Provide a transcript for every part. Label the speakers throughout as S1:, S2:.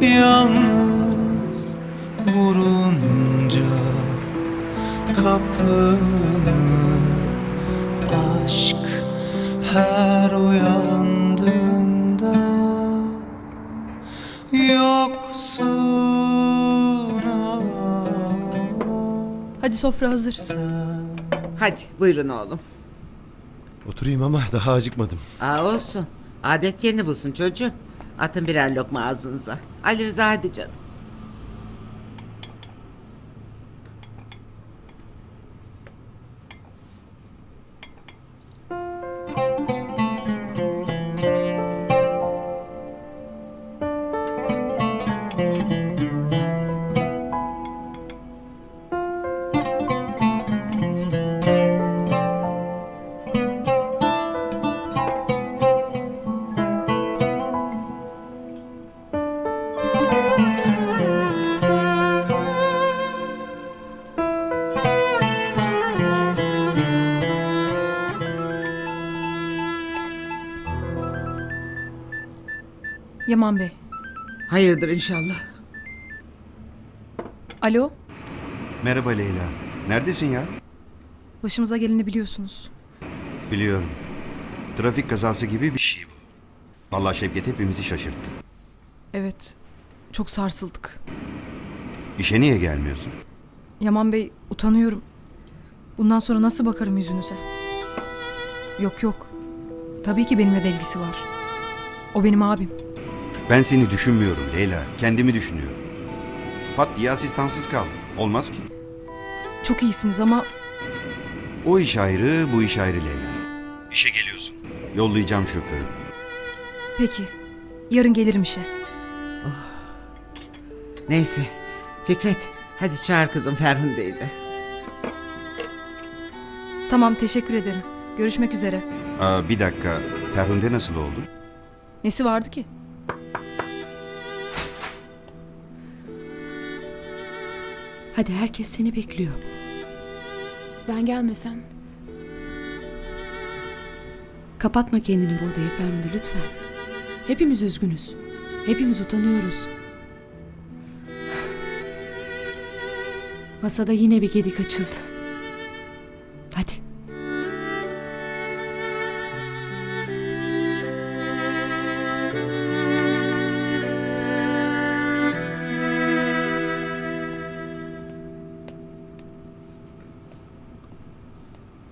S1: Yalnız vurunca kapını Aşk her uyandığımda Yoksun
S2: Hadi sofra hazır.
S3: Hadi buyurun oğlum.
S4: Oturayım ama daha acıkmadım.
S3: Aa olsun. Adet yerini bulsun çocuğum. Atın birer lokma ağzınıza. Ali Rıza hadi canım.
S2: Yaman Bey.
S3: Hayırdır inşallah.
S2: Alo.
S5: Merhaba Leyla. Neredesin ya?
S2: Başımıza geleni biliyorsunuz.
S5: Biliyorum. Trafik kazası gibi bir şey bu. Vallahi Şevket hepimizi şaşırttı.
S2: Evet. Çok sarsıldık.
S5: İşe niye gelmiyorsun?
S2: Yaman Bey utanıyorum. Bundan sonra nasıl bakarım yüzünüze? Yok yok. Tabii ki benimle de ilgisi var. O benim abim.
S5: Ben seni düşünmüyorum Leyla. Kendimi düşünüyorum. Pat diye asistansız kaldım. Olmaz ki.
S2: Çok iyisiniz ama
S5: O iş ayrı, bu iş ayrı Leyla. İşe geliyorsun. Yollayacağım şoförü.
S2: peki. Yarın gelirim işe.
S3: Neyse. Fikret hadi çağır kızım Ferhunde'yi de.
S2: Tamam teşekkür ederim. Görüşmek üzere.
S5: Aa, bir dakika. Ferhunde nasıl oldu?
S2: Nesi vardı ki?
S6: Hadi herkes seni bekliyor.
S7: Ben gelmesem.
S6: Kapatma kendini bu odaya Ferhunde lütfen. Hepimiz üzgünüz. Hepimiz utanıyoruz. Masada yine bir gedik açıldı.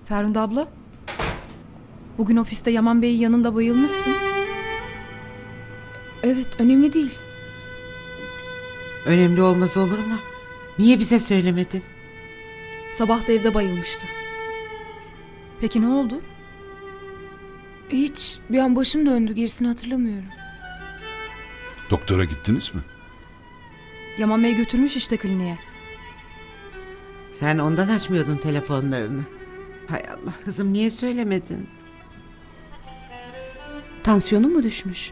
S2: Ferhunde abla. Bugün ofiste Yaman Bey'in yanında bayılmışsın.
S7: Evet önemli değil.
S3: Önemli olmaz olur mu? Niye bize söylemedin?
S2: Sabah da evde bayılmıştı. Peki ne oldu?
S7: Hiç bir an başım döndü gerisini hatırlamıyorum.
S8: Doktora gittiniz mi?
S2: Yaman Bey götürmüş işte kliniğe.
S3: Sen ondan açmıyordun telefonlarını. Hay Allah kızım niye söylemedin?
S6: Tansiyonu mu düşmüş?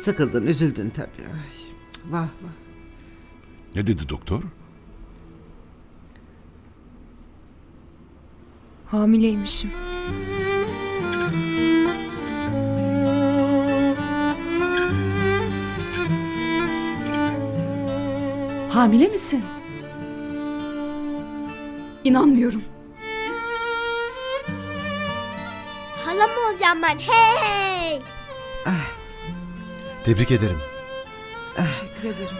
S3: Sıkıldın üzüldün tabii. Ay, vah vah.
S8: Ne dedi doktor?
S7: Hamileymişim.
S6: Hamile misin?
S2: İnanmıyorum.
S9: Hala mı olacağım ben? Hey!
S4: Tebrik ederim.
S7: Teşekkür ederim.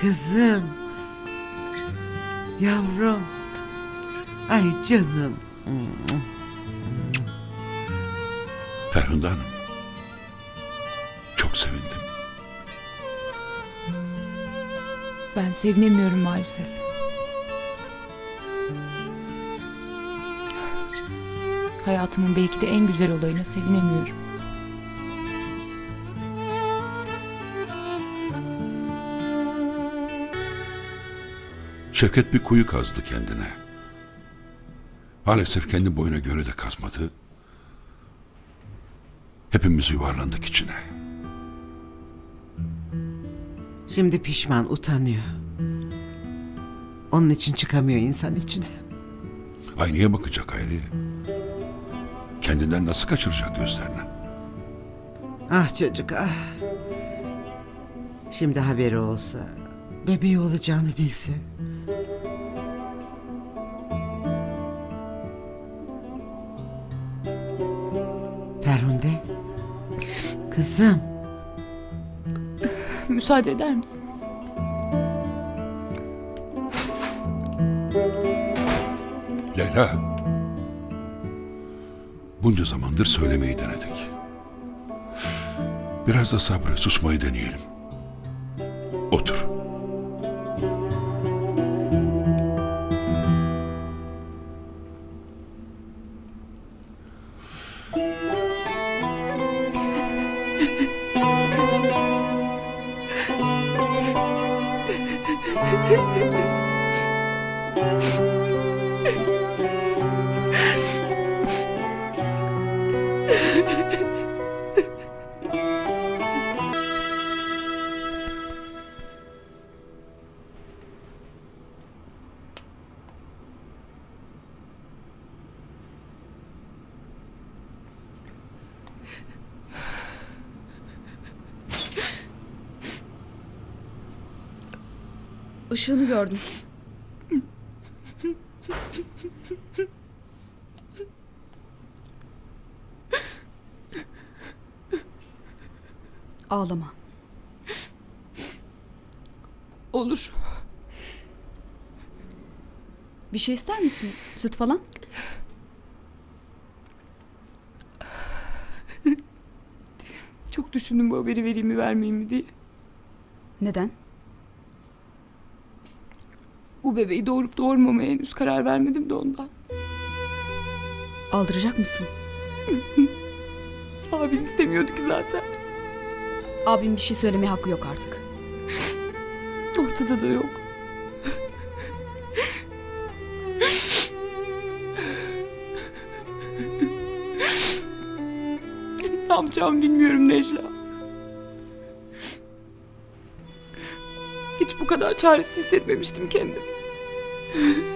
S3: Kızım. Yavrum. Ay canım.
S8: Ferhunde Hanım. Çok sevindim.
S7: Ben sevinemiyorum maalesef. Hayatımın belki de en güzel olayına sevinemiyorum.
S8: Şevket bir kuyu kazdı kendine. Maalesef kendi boyuna göre de kazmadı. Hepimiz yuvarlandık içine.
S3: Şimdi pişman utanıyor. Onun için çıkamıyor insan içine.
S8: Aynaya bakacak Hayri. Kendinden nasıl kaçıracak gözlerini?
S3: Ah çocuk ah. Şimdi haberi olsa, bebeği olacağını bilse. Ferhunde, kızım.
S7: Müsaade eder misiniz?
S8: Leyla. Bunca zamandır söylemeyi denedik. Biraz da sabrı, susmayı deneyelim.
S10: Işığını gördüm. Ağlama.
S7: Olur.
S10: Bir şey ister misin? Süt falan?
S7: Çok düşündüm bu haberi vereyim mi vermeyeyim mi diye.
S10: Neden?
S7: Bu bebeği doğurup doğurmamaya henüz karar vermedim de ondan.
S10: Aldıracak mısın?
S7: Abin istemiyordu ki zaten.
S10: Abim bir şey söylemeye hakkı yok artık.
S7: Ortada da yok. ne yapacağımı bilmiyorum Necla. Bu kadar çaresiz hissetmemiştim kendimi.